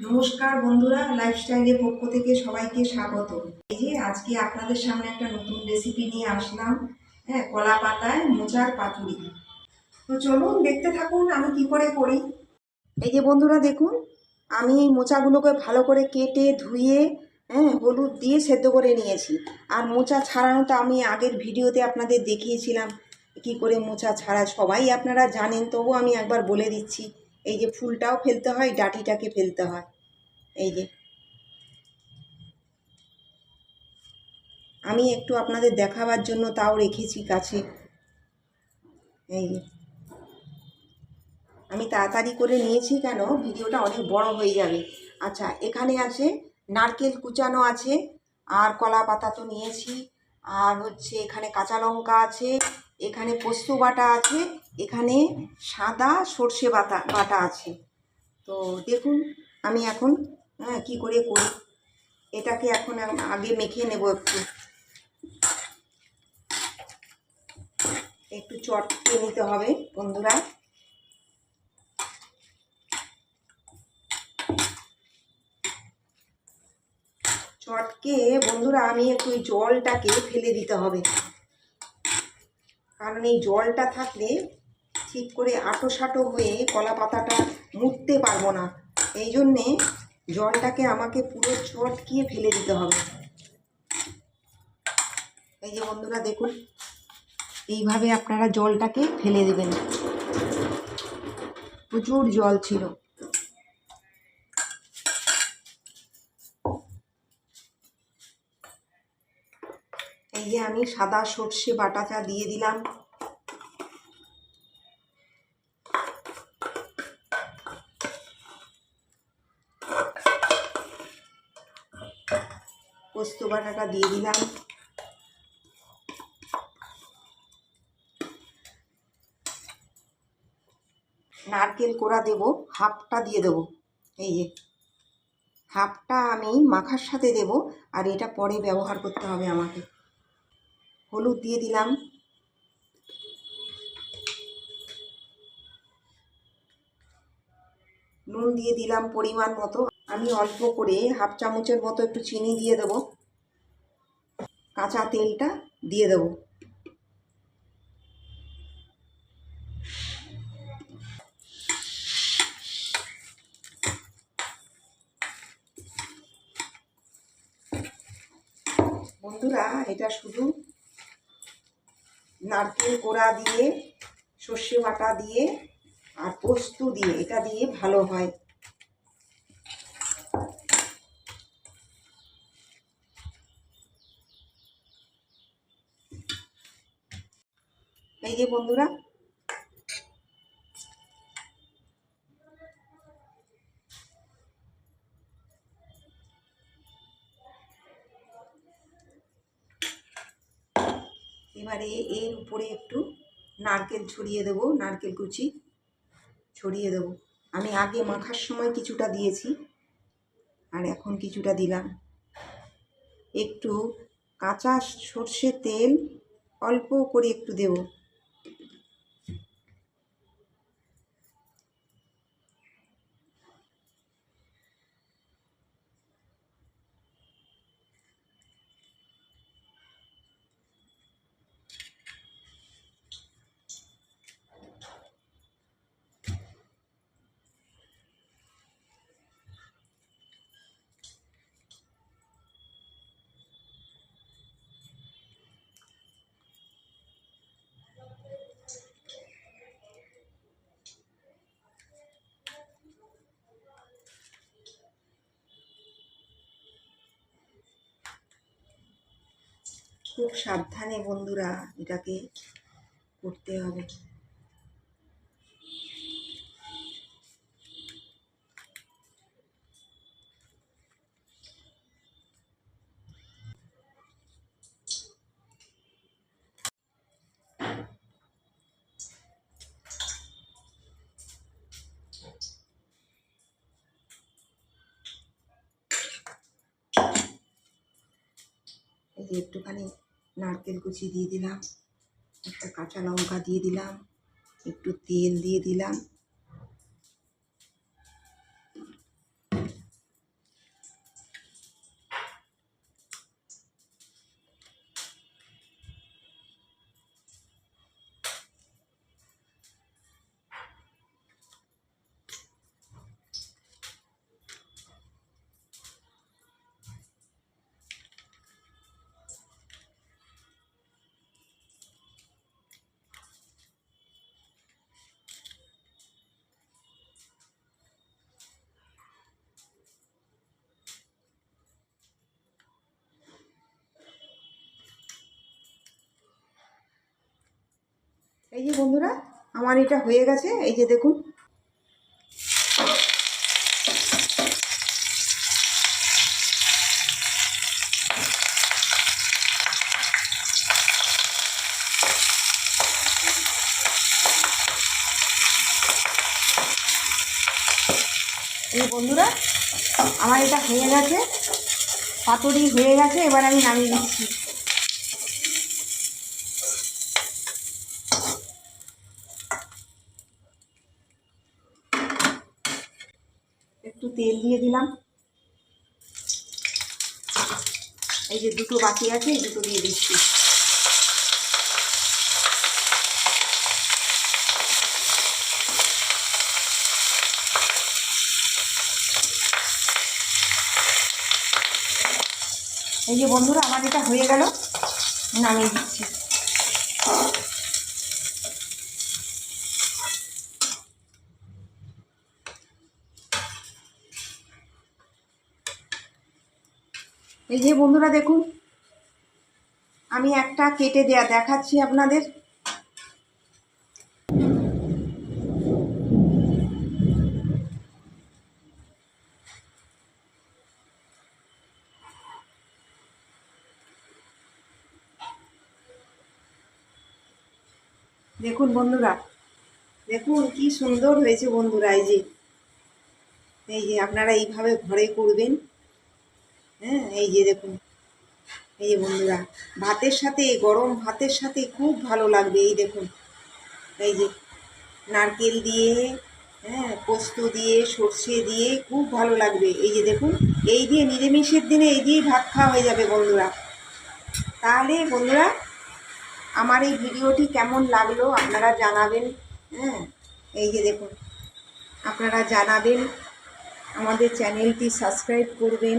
নমস্কার বন্ধুরা লাইফস্টাইলের পক্ষ থেকে সবাইকে স্বাগত। এই যে আজকে আপনাদের সামনে একটা নতুন রেসিপি নিয়ে আসলাম হ্যাঁ কলা পাতায় মোচার পাতুরি। তো চলুন দেখতে থাকুন আমি কি করে করি। এই যে বন্ধুরা দেখুন, আমি এই মোচাগুলোকে ভালো করে কেটে, ধুয়ে হ্যাঁ হলুদ দিয়ে সেদ্ধ করে নিয়েছি। আর মোচা ছাড়ানো তো আমি আগের ভিডিওতে আপনাদের দেখিয়েছিলাম, কি করে মোচা ছাড়া সবাই আপনারা জানেন তবু আমি একবার বলে দিচ্ছি। এই যে ফুলটাও ফেলতে হয়, ডাটিটাকে ফেলতে হয়। এই যে। আমি একটু আপনাদের দেখাবার জন্য তাও রেখেছি কাছে। এই যে। আমি তাড়াতাড়ি করে নিয়েছি কেন? ভিডিওটা অনেক বড় হয়ে যাবে। আচ্ছা এখানে আছে, নারকেল কুচানো আছে, আর কলা পাতা তো নিয়েছি, আর হচ্ছে এখানে কাঁচা লঙ্কা আছে এখানে পোস্ত বাটা আছে, এখানে সাদা সর্ষে বাটা বাটা আছে। তো দেখুন, আমি এখন হ্যাঁ কী করে করি? এটাকে এখন আগে মেখে নেব একটু। একটু চটকে নিতে হবে, বন্ধুরা। চটকে, বন্ধুরা, আমি একটু জলটাকে ফেলে দিতে হবে। কারণ এই জলটা থাকলে ঠিক করে আটো সাটো হয়ে কলা পাতাটা মুড়তে পারব না। এই জন্যে জলটাকে আমাকে পুরো চটকিয়ে ফেলে দিতে হবে। এই যে বন্ধুরা দেখুন, এইভাবে আপনারা জলটাকে ফেলে দেবেন। প্রচুর জল ছিল। এই যে আমি সাদা সর্ষে বাটাটা দিয়ে দিলাম। পোস্ত বাটাটা দিয়ে দিলাম। নারকেল কোড়া দেব, হাফটা দিয়ে দেব। এই যে, হাফটা আমি মাখার সাথে দেব, আর এটা পরে ব্যবহার করতে হবে আমাকে। হলুদ দিয়ে দিলাম। নুন দিয়ে দিলাম পরিমাণ মতো। আমি অল্প করে হাফ চামচের মতো একটু চিনি দিয়ে দেবো। কাঁচা তেলটা দিয়ে দেবো। বন্ধুরা, এটা শুধু নারকেল কোড়া দিয়ে, সর্ষে বাটা দিয়ে আর পোস্ত দিয়ে, এটা দিয়ে ভালো হয়। এই যে বন্ধুরা এবারে এর উপরে একটু নারকেল ছড়িয়ে দেবো, নারকেল কুচি ছড়িয়ে দেবো। আমি আগে মাখার সময় কিছুটা দিয়েছি, আর এখন কিছুটা দিলাম। একটু কাঁচা সর্ষে তেল অল্প করে একটু দেব। খুব সাবধানে বন্ধুরা এটাকে করতে হবে। একটুখানি নারকেল কুচি দিয়ে দিলাম একটা কাঁচা লঙ্কা দিয়ে দিলাম একটু তেল দিয়ে দিলাম। এই যে বন্ধুরা, আমার এটা হয়ে গেছে। এই যে দেখুন। এই বন্ধুরা, আমার এটা হয়ে গেছে। পাতুরি হয়ে গেছে, এবার আমি নামিয়ে দিচ্ছি একটু তেল দিয়ে দিলাম। এই যে দুটো বাকি আছে, এই দুটো দিয়ে দিচ্ছি। এই যে বন্ধুরা, আমার এটা হয়ে গেল। নামিয়ে দিচ্ছি। এই যে বন্ধুরা দেখুন, আমি একটা কেটে দেয়া দেখাচ্ছি আপনাদের। দেখুন বন্ধুরা, দেখুন কি সুন্দর হয়েছে বন্ধুরা, এই যে। এই যে আপনারা এইভাবে ঘরে করবেন। হ্যাঁ এই যে দেখুন, এই যে বন্ধুরা, ভাতের সাথে, গরম ভাতের সাথে খুব ভালো লাগবে, এই দেখুন। এই যে নারকেল দিয়ে হ্যাঁ পোস্ত দিয়ে, সর্ষে দিয়ে খুব ভালো লাগবে, এই যে দেখুন। এই দিয়ে নিরামিষের দিনে এই দিয়েই ভাত খাওয়া হয়ে যাবে, বন্ধুরা। তাহলে বন্ধুরা, আমার এই ভিডিওটি কেমন লাগল আপনারা জানাবেন হ্যাঁ এই যে দেখুন। আপনারা জানাবেন, আমাদের চ্যানেলটি সাবস্ক্রাইব করবেন।